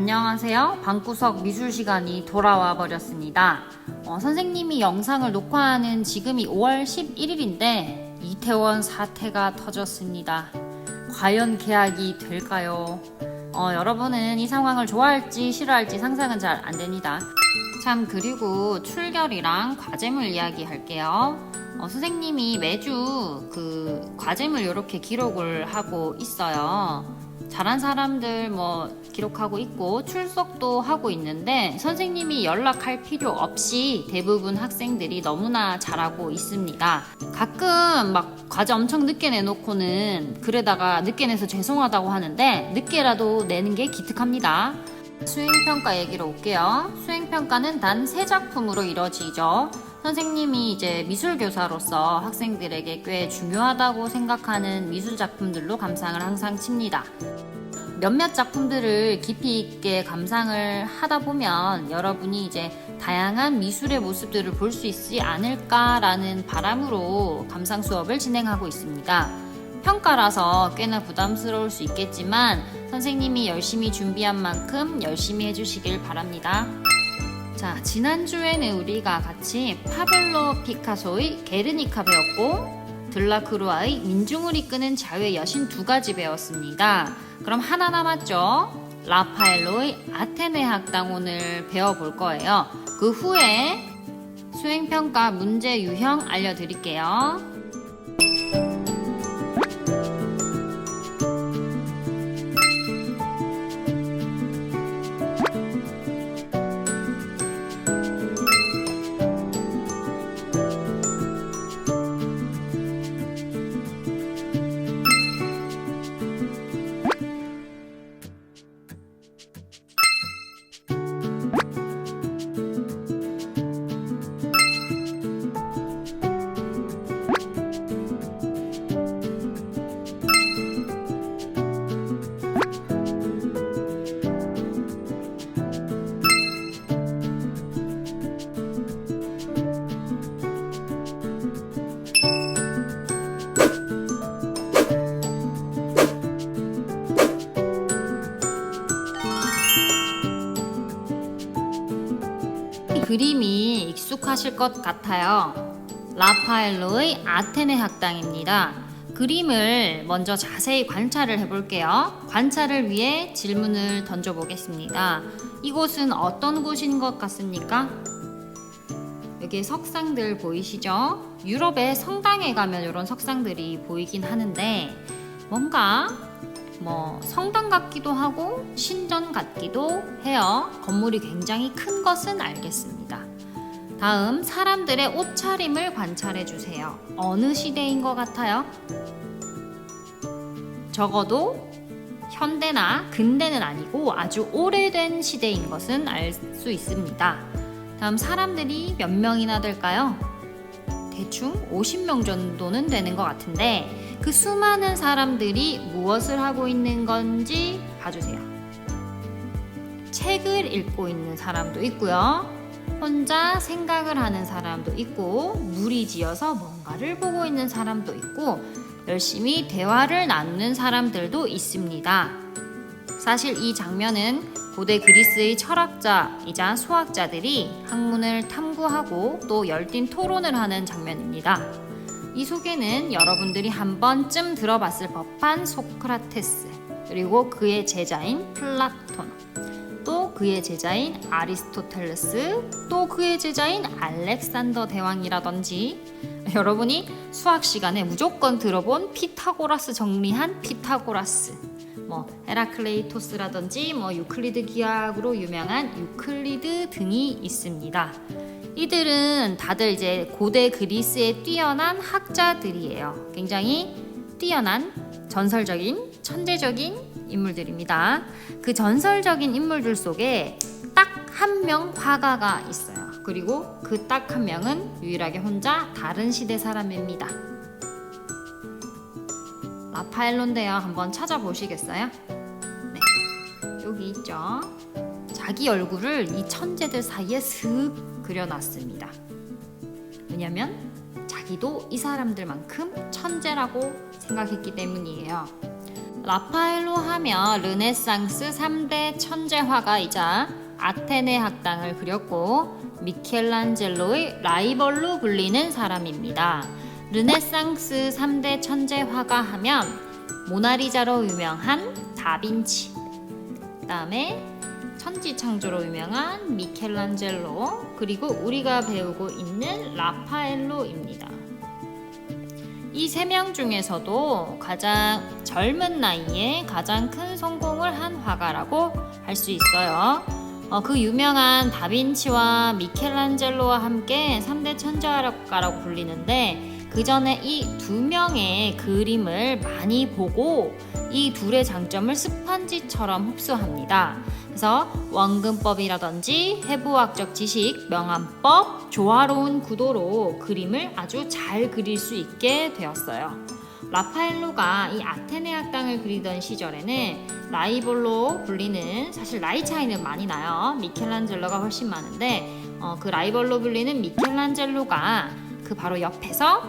안녕하세요. 방구석 미술 시간이 돌아와 버렸습니다. 어, 선생님이 영상을 녹화하는 지금이 5월 11일인데 이태원 사태가 터졌습니다. 과연 계약이 될까요? 어, 여러분은 이 상황을 좋아할지 싫어할지 상상은 잘 안 됩니다. 참 그리고 출결이랑 과제물 이야기 할게요. 어, 선생님이 매주 그 과제물 이렇게 기록을 하고 있어요. 잘한 사람들 뭐 기록하고 있고 출석도 하고 있는데 선생님이 연락할 필요 없이 대부분 학생들이 너무나 잘하고 있습니다. 가끔 막 과제 엄청 늦게 내놓고는 그러다가 늦게 내서 죄송하다고 하는데 늦게라도 내는 게 기특합니다. 수행평가 얘기로 올게요. 수행평가는 단 세 작품으로 이뤄지죠. 선생님이 이제 미술교사로서 학생들에게 꽤 중요하다고 생각하는 미술 작품들로 감상을 항상 칩니다. 몇몇 작품들을 깊이 있게 감상을 하다 보면 여러분이 이제 다양한 미술의 모습들을 볼 수 있지 않을까라는 바람으로 감상 수업을 진행하고 있습니다. 평가라서 꽤나 부담스러울 수 있겠지만 선생님이 열심히 준비한 만큼 열심히 해주시길 바랍니다. 자, 지난주에는 우리가 같이 파벨로 피카소의 게르니카 배웠고 들라크루아의 민중을 이끄는 자유의 여신 두 가지 배웠습니다. 그럼 하나 남았죠? 라파엘로의 아테네 학당 오늘 배워볼 거예요. 그 후에 수행평가 문제 유형 알려드릴게요. 익숙하실 것 같아요. 라파엘로의 아테네 학당입니다. 그림을 먼저 자세히 관찰을 해볼게요. 관찰을 위해 질문을 던져보겠습니다. 이곳은 어떤 곳인 것 같습니까? 여기 석상들 보이시죠? 유럽의 성당에 가면 이런 석상들이 보이긴 하는데 뭔가 뭐 성당 같기도 하고 신전 같기도 해요. 건물이 굉장히 큰 것은 알겠습니다. 다음 사람들의 옷차림을 관찰해 주세요. 어느 시대인 것 같아요? 적어도 현대나 근대는 아니고 아주 오래된 시대인 것은 알 수 있습니다. 다음 사람들이 몇 명이나 될까요? 대충 50명 정도는 되는 것 같은데 그 수많은 사람들이 무엇을 하고 있는 건지 봐주세요. 책을 읽고 있는 사람도 있고요. 혼자 생각을 하는 사람도 있고 무리지어서 뭔가를 보고 있는 사람도 있고 열심히 대화를 나누는 사람들도 있습니다. 사실 이 장면은 고대 그리스의 철학자이자 수학자들이 학문을 탐구하고 또 열띤 토론을 하는 장면입니다. 이 속에는 여러분들이 한 번쯤 들어봤을 법한 소크라테스, 그리고 그의 제자인 플라톤, 또 그의 제자인 아리스토텔레스, 또 그의 제자인 알렉산더 대왕이라든지 여러분이 수학 시간에 무조건 들어본 피타고라스 정리한 피타고라스, 뭐 헤라클레이토스라든지 뭐 유클리드 기하학으로 유명한 유클리드 등이 있습니다. 이들은 다들 이제 고대 그리스의 뛰어난 학자들이에요. 굉장히 뛰어난 전설적인 천재적인 인물들입니다. 그 전설적인 인물들 속에 딱 한 명 화가가 있어요. 그리고 그 딱 한 명은 유일하게 혼자 다른 시대 사람입니다. 라파엘론데요. 한번 찾아보시겠어요? 네. 여기 있죠. 자기 얼굴을 이 천재들 사이에 슥 그려놨습니다. 왜냐면 자기도 이 사람들만큼 천재라고 생각했기 때문이에요. 라파엘로 하며 르네상스 3대 천재화가이자 아테네 학당을 그렸고 미켈란젤로의 라이벌로 불리는 사람입니다. 르네상스 3대 천재화가 하면 모나리자로 유명한 다빈치 그다음에 천지창조로 유명한 미켈란젤로 그리고 우리가 배우고 있는 라파엘로입니다. 이 세 명 중에서도 가장 젊은 나이에 가장 큰 성공을 한 화가라고 할 수 있어요. 어, 그 유명한 다빈치와 미켈란젤로와 함께 3대 천재화가라고 불리는데 그 전에 이 두 명의 그림을 많이 보고 이 둘의 장점을 스펀지처럼 흡수합니다. 그래서 원근법이라든지 해부학적 지식, 명암법, 조화로운 구도로 그림을 아주 잘 그릴 수 있게 되었어요. 라파엘로가 이 아테네 학당을 그리던 시절에는 라이벌로 불리는 사실 나이 차이는 많이 나요. 미켈란젤로가 훨씬 많은데 어, 그 라이벌로 불리는 미켈란젤로가 그 바로 옆에서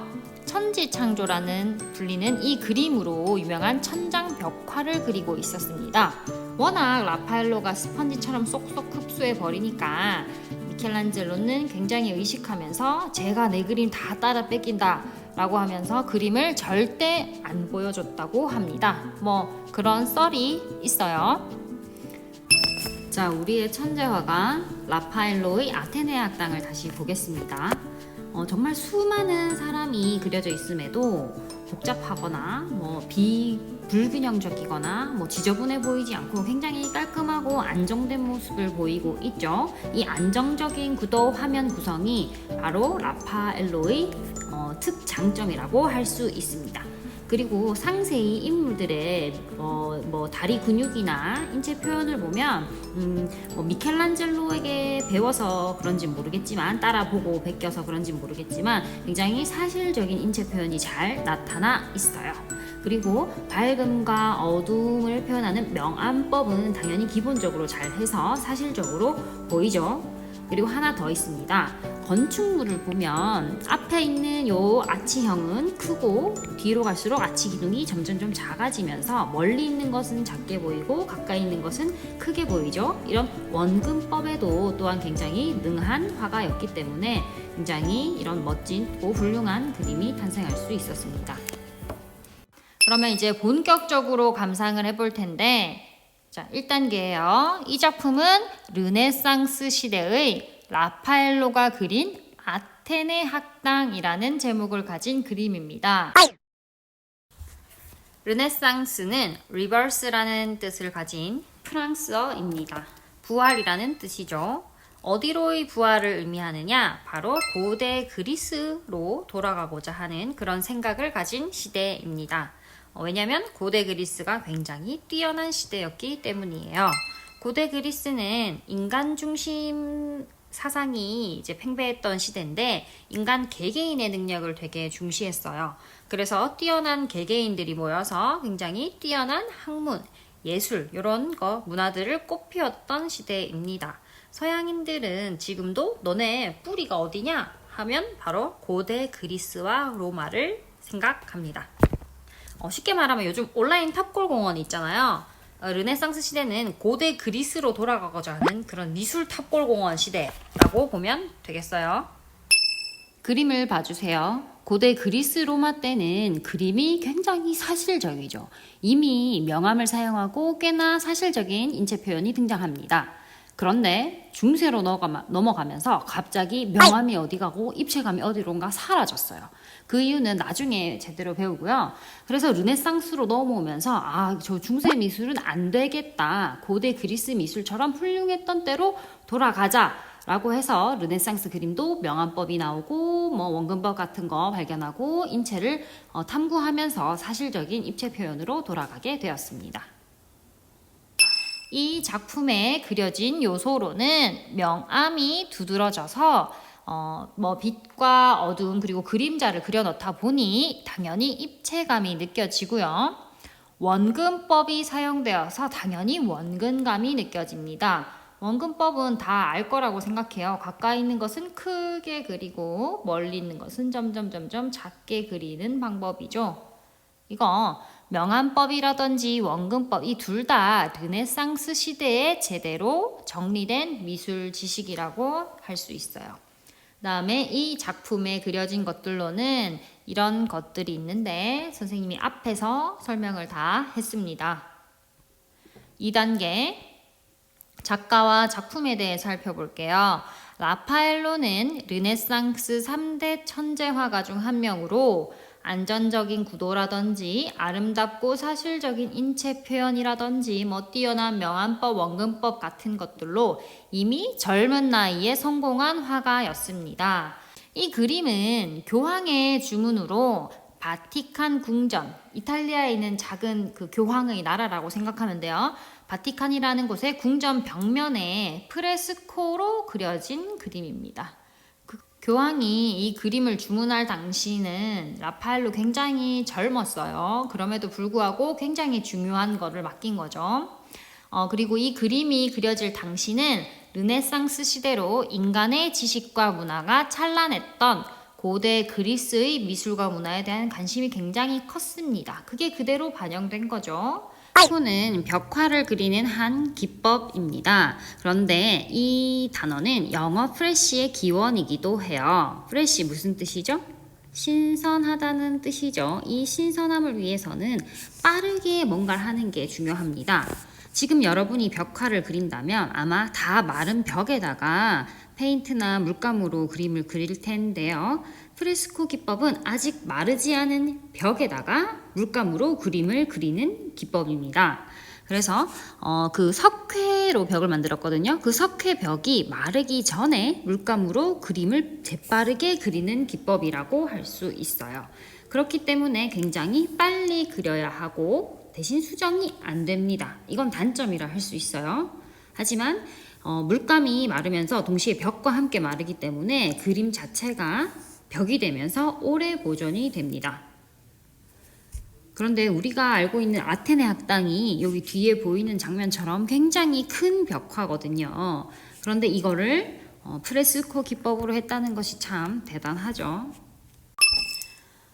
천지창조라는 불리는 이 그림으로 유명한 천장 벽화를 그리고 있었습니다. 워낙 라파엘로가 스펀지처럼 쏙쏙 흡수해 버리니까 미켈란젤로는 굉장히 의식하면서 제가 내 그림 다 따라 뺏긴다 라고 하면서 그림을 절대 안 보여줬다고 합니다. 뭐 그런 썰이 있어요. 자, 우리의 천재화가 라파엘로의 아테네 학당을 다시 보겠습니다. 어, 정말 수많은 사람이 그려져 있음에도 복잡하거나 뭐 비, 불균형적이거나 뭐 지저분해 보이지 않고 굉장히 깔끔하고 안정된 모습을 보이고 있죠. 이 안정적인 구도 화면 구성이 바로 라파엘로의 어, 특장점이라고 할 수 있습니다. 그리고 상세히 인물들의 어, 뭐 다리 근육이나 인체 표현을 보면 음, 뭐 미켈란젤로에게 배워서 그런지 모르겠지만 따라보고 베껴서 그런지 모르겠지만 굉장히 사실적인 인체 표현이 잘 나타나 있어요. 그리고 밝음과 어두움을 표현하는 명암법은 당연히 기본적으로 잘 해서 사실적으로 보이죠. 그리고 하나 더 있습니다. 건축물을 보면 앞에 있는 요 아치형은 크고 뒤로 갈수록 아치 기둥이 점점 좀 작아지면서 멀리 있는 것은 작게 보이고 가까이 있는 것은 크게 보이죠. 이런 원근법에도 또한 굉장히 능한 화가였기 때문에 굉장히 이런 멋진 고 훌륭한 그림이 탄생할 수 있었습니다. 그러면 이제 본격적으로 감상을 해볼 텐데 자, 1단계예요. 이 작품은 르네상스 시대의 라파엘로가 그린 아테네 학당이라는 제목을 가진 그림입니다. 르네상스는 리버스라는 뜻을 가진 프랑스어입니다. 부활이라는 뜻이죠. 어디로의 부활을 의미하느냐? 바로 고대 그리스로 돌아가고자 하는 그런 생각을 가진 시대입니다. 어, 왜냐하면 고대 그리스가 굉장히 뛰어난 시대였기 때문이에요. 고대 그리스는 인간 중심 사상이 이제 팽배했던 시대인데 인간 개개인의 능력을 되게 중시했어요. 그래서 뛰어난 개개인들이 모여서 굉장히 뛰어난 학문, 예술 이런 거 문화들을 꽃피웠던 시대입니다. 서양인들은 지금도 너네 뿌리가 어디냐 하면 바로 고대 그리스와 로마를 생각합니다. 어, 쉽게 말하면 요즘 온라인 탑골 공원 있잖아요. 어, 르네상스 시대는 고대 그리스로 돌아가고자 하는 그런 미술 탑골 공원 시대라고 보면 되겠어요. 그림을 봐주세요. 고대 그리스 로마 때는 그림이 굉장히 사실적이죠. 이미 명암을 사용하고 꽤나 사실적인 인체 표현이 등장합니다. 그런데 중세로 넘어가면서 갑자기 명암이 어디 가고 입체감이 어디론가 사라졌어요. 그 이유는 나중에 제대로 배우고요. 그래서 르네상스로 넘어오면서 아, 저 중세 미술은 안 되겠다. 고대 그리스 미술처럼 훌륭했던 때로 돌아가자. 라고 해서 르네상스 그림도 명암법이 나오고 뭐 원근법 같은 거 발견하고 인체를 어, 탐구하면서 사실적인 입체 표현으로 돌아가게 되었습니다. 이 작품에 그려진 요소로는 명암이 두드러져서 어, 뭐 빛과 어둠 그리고 그림자를 그려 넣다 보니 당연히 입체감이 느껴지고요. 원근법이 사용되어서 당연히 원근감이 느껴집니다. 원근법은 다 알 거라고 생각해요. 가까이 있는 것은 크게 그리고 멀리 있는 것은 점점 점점 작게 그리는 방법이죠. 이거 명암법이라든지 원근법 이 둘 다 르네상스 시대에 제대로 정리된 미술 지식이라고 할 수 있어요. 그다음에 이 작품에 그려진 것들로는 이런 것들이 있는데 선생님이 앞에서 설명을 다 했습니다. 2단계 작가와 작품에 대해 살펴볼게요. 라파엘로는 르네상스 3대 천재 화가 중 한 명으로 안전적인 구도라든지 아름답고 사실적인 인체 표현이라든지 뭐 뛰어난 명암법, 원근법 같은 것들로 이미 젊은 나이에 성공한 화가였습니다. 이 그림은 교황의 주문으로 바티칸 궁전, 이탈리아에 있는 작은 그 교황의 나라라고 생각하면 돼요. 바티칸이라는 곳의 궁전 벽면에 프레스코로 그려진 그림입니다. 그 교황이 이 그림을 주문할 당시는 라파엘로 굉장히 젊었어요. 그럼에도 불구하고 굉장히 중요한 거를 맡긴 거죠. 어, 그리고 이 그림이 그려질 당시는 르네상스 시대로 인간의 지식과 문화가 찬란했던 고대 그리스의 미술과 문화에 대한 관심이 굉장히 컸습니다. 그게 그대로 반영된 거죠. 푸는 벽화를 그리는 한 기법입니다. 그런데 이 단어는 영어 프레쉬의 기원이기도 해요. 프레쉬 무슨 뜻이죠? 신선하다는 뜻이죠. 이 신선함을 위해서는 빠르게 뭔가를 하는 게 중요합니다. 지금 여러분이 벽화를 그린다면 아마 다 마른 벽에다가 페인트나 물감으로 그림을 그릴 텐데요. 프레스코 기법은 아직 마르지 않은 벽에다가 물감으로 그림을 그리는 기법입니다. 그래서 어, 그 석회로 벽을 만들었거든요. 그 석회 벽이 마르기 전에 물감으로 그림을 재빠르게 그리는 기법이라고 할 수 있어요. 그렇기 때문에 굉장히 빨리 그려야 하고 대신 수정이 안 됩니다. 이건 단점이라 할 수 있어요. 하지만 어, 물감이 마르면서 동시에 벽과 함께 마르기 때문에 그림 자체가 벽이 되면서 오래 보존이 됩니다. 그런데 우리가 알고 있는 아테네 학당이 여기 뒤에 보이는 장면처럼 굉장히 큰 벽화거든요. 그런데 이거를 어, 프레스코 기법으로 했다는 것이 참 대단하죠.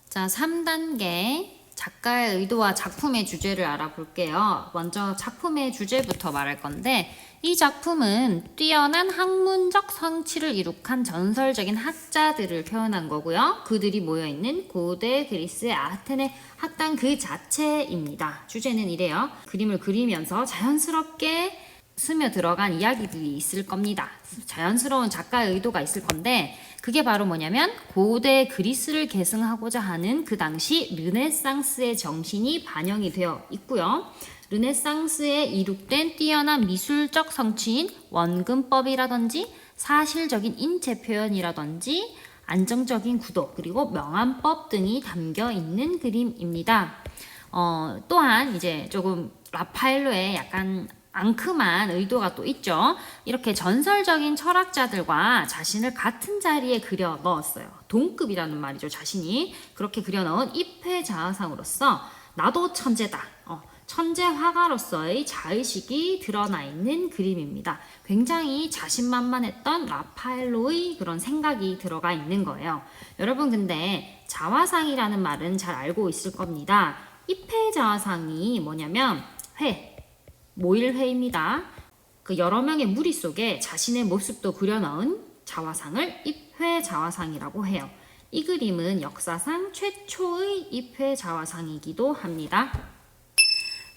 자, 3단계 작가의 의도와 작품의 주제를 알아볼게요. 먼저 작품의 주제부터 말할 건데 이 작품은 뛰어난 학문적 성취를 이룩한 전설적인 학자들을 표현한 거고요. 그들이 모여 있는 고대 그리스의 아테네 학당 그 자체입니다. 주제는 이래요. 그림을 그리면서 자연스럽게 스며 들어간 이야기들이 있을 겁니다. 자연스러운 작가의 의도가 있을 건데 그게 바로 뭐냐면 고대 그리스를 계승하고자 하는 그 당시 르네상스의 정신이 반영이 되어 있고요. 르네상스에 이룩된 뛰어난 미술적 성취인 원근법이라든지 사실적인 인체 표현이라든지 안정적인 구도 그리고 명암법 등이 담겨 있는 그림입니다. 어, 또한 이제 조금 라파엘로의 약간 앙큼한 의도가 또 있죠. 이렇게 전설적인 철학자들과 자신을 같은 자리에 그려 넣었어요. 동급이라는 말이죠. 자신이 그렇게 그려 넣은 입회 자화상으로서 나도 천재다. 어, 천재 화가로서의 자의식이 드러나 있는 그림입니다. 굉장히 자신만만했던 라파엘로의 그런 생각이 들어가 있는 거예요. 여러분 근데 자화상이라는 말은 잘 알고 있을 겁니다. 입회 자화상이 뭐냐면 회, 모일회입니다. 그 여러 명의 무리 속에 자신의 모습도 그려넣은 자화상을 입회 자화상이라고 해요. 이 그림은 역사상 최초의 입회 자화상이기도 합니다.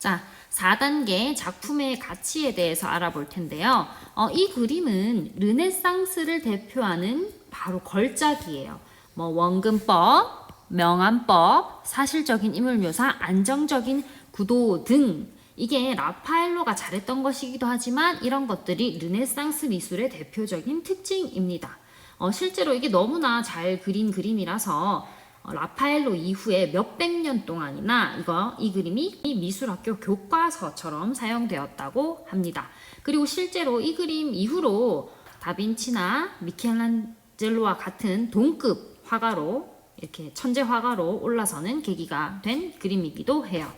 자, 4단계 작품의 가치에 대해서 알아볼 텐데요. 어, 이 그림은 르네상스를 대표하는 바로 걸작이에요. 뭐 원근법, 명암법, 사실적인 인물 묘사, 안정적인 구도 등 이게 라파엘로가 잘했던 것이기도 하지만 이런 것들이 르네상스 미술의 대표적인 특징입니다. 어, 실제로 이게 너무나 잘 그린 그림이라서 어, 라파엘로 이후에 몇백 년 동안이나 이거 이 그림이 이 미술학교 교과서처럼 사용되었다고 합니다. 그리고 실제로 이 그림 이후로 다빈치나 미켈란젤로와 같은 동급 화가로 이렇게 천재 화가로 올라서는 계기가 된 그림이기도 해요.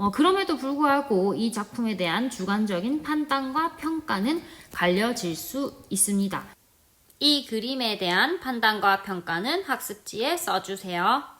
어, 그럼에도 불구하고 이 작품에 대한 주관적인 판단과 평가는 갈려질 수 있습니다. 이 그림에 대한 판단과 평가는 학습지에 써주세요.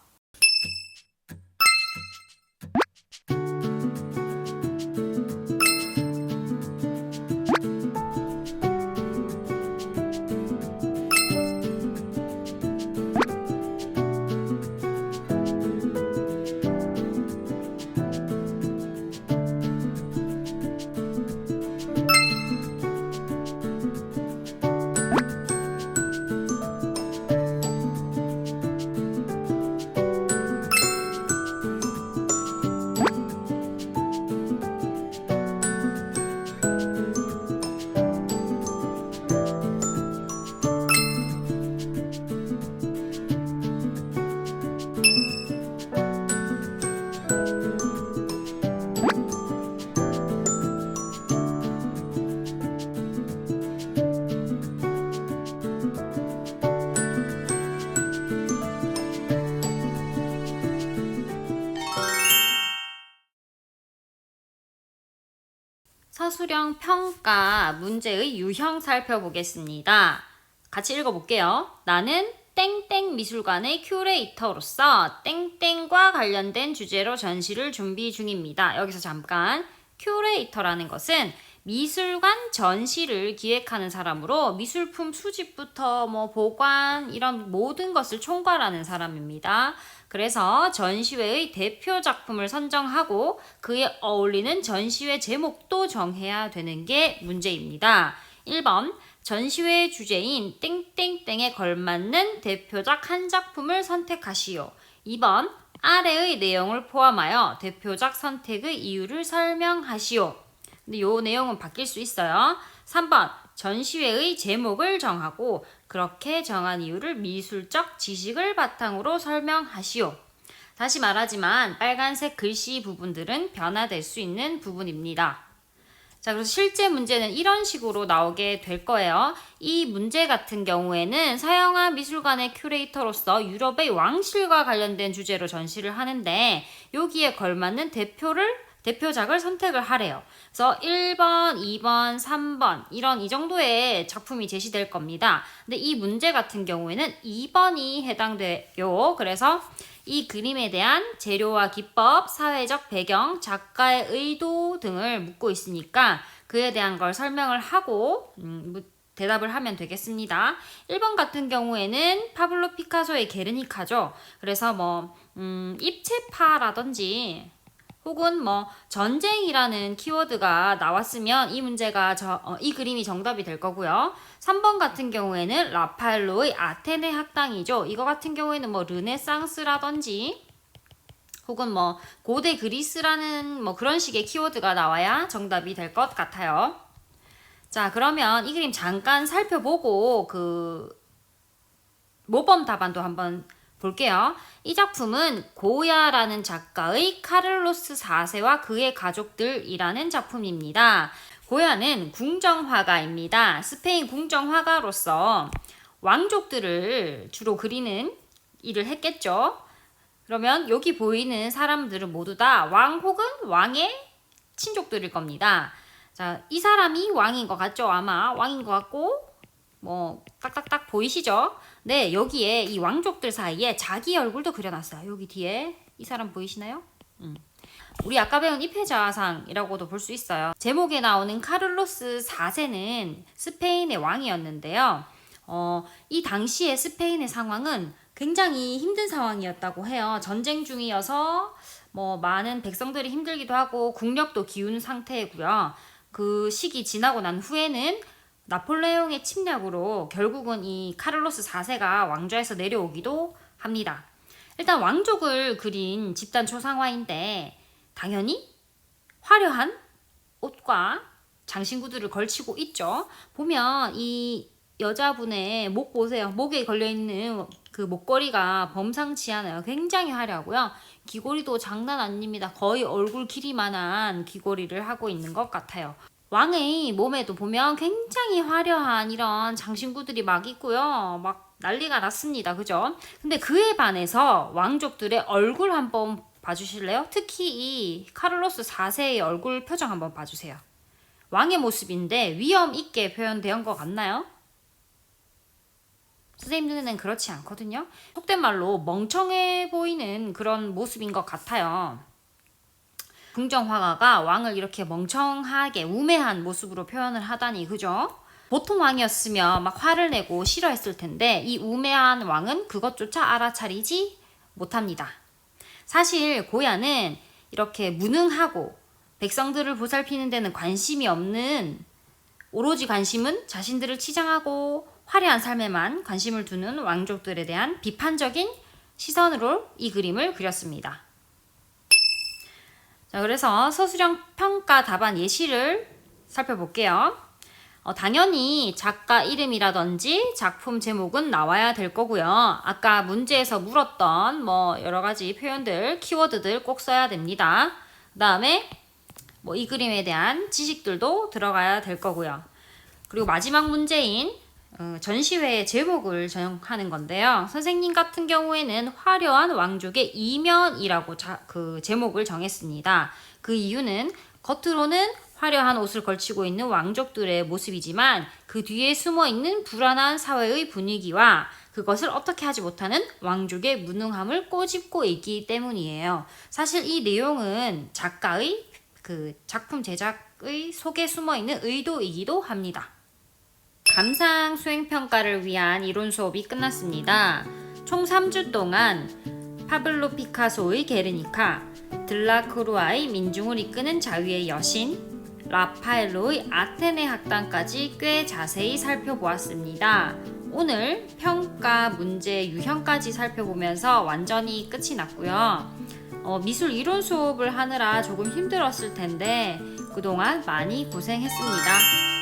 서술형 평가 문제의 유형 살펴보겠습니다. 같이 읽어볼게요. 나는 땡땡 미술관의 큐레이터로서 땡땡과 관련된 주제로 전시를 준비 중입니다. 여기서 잠깐 큐레이터라는 것은 미술관 전시를 기획하는 사람으로 미술품 수집부터 뭐 보관 이런 모든 것을 총괄하는 사람입니다. 그래서 전시회의 대표 작품을 선정하고 그에 어울리는 전시회 제목도 정해야 되는 게 문제입니다. 1번 전시회 주제인 땡땡땡에 걸맞는 대표작 한 작품을 선택하시오. 2번 아래의 내용을 포함하여 대표작 선택의 이유를 설명하시오. 근데 요 내용은 바뀔 수 있어요. 3번 전시회의 제목을 정하고 그렇게 정한 이유를 미술적 지식을 바탕으로 설명하시오. 다시 말하지만 빨간색 글씨 부분들은 변화될 수 있는 부분입니다. 자, 그래서 실제 문제는 이런 식으로 나오게 될 거예요. 이 문제 같은 경우에는 서영아 미술관의 큐레이터로서 유럽의 왕실과 관련된 주제로 전시를 하는데 여기에 걸맞는 대표를 대표작을 선택을 하래요. 그래서 1번, 2번, 3번 이런 이 정도의 작품이 제시될 겁니다. 근데 이 문제 같은 경우에는 2번이 해당돼요. 그래서 이 그림에 대한 재료와 기법, 사회적 배경, 작가의 의도 등을 묻고 있으니까 그에 대한 걸 설명을 하고 음, 무- 대답을 하면 되겠습니다. 1번 같은 경우에는 파블로 피카소의 게르니카죠. 그래서 뭐 음, 입체파라든지 혹은 뭐 전쟁이라는 키워드가 나왔으면 이 문제가 저, 어, 이 그림이 정답이 될 거고요. 3번 같은 경우에는 라파엘로의 아테네 학당이죠. 이거 같은 경우에는 뭐 르네상스라든지 혹은 뭐 고대 그리스라는 뭐 그런 식의 키워드가 나와야 정답이 될 것 같아요. 자, 그러면 이 그림 잠깐 살펴보고 그 모범 답안도 한번 볼게요. 이 작품은 고야라는 작가의 카를로스 4세와 그의 가족들이라는 작품입니다. 고야는 궁정화가입니다. 스페인 궁정화가로서 왕족들을 주로 그리는 일을 했겠죠. 그러면 여기 보이는 사람들은 모두 다 왕 혹은 왕의 친족들일 겁니다. 자, 이 사람이 왕인 것 같죠? 아마 왕인 것 같고, 뭐, 딱딱딱 보이시죠? 네, 여기에 이 왕족들 사이에 자기 얼굴도 그려놨어요. 여기 뒤에. 이 사람 보이시나요? 음. 우리 아까 배운 입회자상이라고도 볼 수 있어요. 제목에 나오는 카를로스 4세는 스페인의 왕이었는데요. 어, 이 당시의 스페인의 상황은 굉장히 힘든 상황이었다고 해요. 전쟁 중이어서 뭐 많은 백성들이 힘들기도 하고 국력도 기운 상태고요. 그 시기 지나고 난 후에는 나폴레옹의 침략으로 결국은 이 카를로스 4세가 왕좌에서 내려오기도 합니다. 일단 왕족을 그린 집단 초상화인데 당연히 화려한 옷과 장신구들을 걸치고 있죠. 보면 이 여자분의 목 보세요. 목에 걸려 있는 그 목걸이가 범상치 않아요. 굉장히 화려하고요. 귀걸이도 장난 아닙니다. 거의 얼굴 길이만한 귀걸이를 하고 있는 것 같아요. 왕의 몸에도 보면 굉장히 화려한 이런 장신구들이 막 있고요. 막 난리가 났습니다. 그죠? 근데 그에 반해서 왕족들의 얼굴 한번 봐주실래요? 특히 이 카를로스 4세의 얼굴 표정 한번 봐주세요. 왕의 모습인데 위험 있게 표현된 것 같나요? 선생님 눈에는 그렇지 않거든요. 속된 말로 멍청해 보이는 그런 모습인 것 같아요. 궁정화가가 왕을 이렇게 멍청하게 우매한 모습으로 표현을 하다니 그죠? 보통 왕이었으면 막 화를 내고 싫어했을 텐데 이 우매한 왕은 그것조차 알아차리지 못합니다. 사실 고야는 이렇게 무능하고 백성들을 보살피는 데는 관심이 없는 오로지 관심은 자신들을 치장하고 화려한 삶에만 관심을 두는 왕족들에 대한 비판적인 시선으로 이 그림을 그렸습니다. 자, 그래서 서술형 평가 답안 예시를 살펴볼게요. 어, 당연히 작가 이름이라든지 작품 제목은 나와야 될 거고요. 아까 문제에서 물었던 뭐 여러 가지 표현들, 키워드들 꼭 써야 됩니다. 그 다음에 뭐 이 그림에 대한 지식들도 들어가야 될 거고요. 그리고 마지막 문제인 어, 전시회의 제목을 정하는 건데요. 선생님 같은 경우에는 화려한 왕족의 이면이라고 자, 그 제목을 정했습니다. 그 이유는 겉으로는 화려한 옷을 걸치고 있는 왕족들의 모습이지만 그 뒤에 숨어 있는 불안한 사회의 분위기와 그것을 어떻게 하지 못하는 왕족의 무능함을 꼬집고 있기 때문이에요. 사실 이 내용은 작가의 그 작품 제작의 속에 숨어 있는 의도이기도 합니다. 감상 수행 평가를 위한 이론 수업이 끝났습니다. 총 3주 동안 파블로 피카소의 게르니카, 들라크루아의 민중을 이끄는 자유의 여신, 라파엘로의 아테네 학당까지 꽤 자세히 살펴보았습니다. 오늘 평가 문제 유형까지 살펴보면서 완전히 끝이 났고요. 어, 미술 이론 수업을 하느라 조금 힘들었을 텐데 그동안 많이 고생했습니다.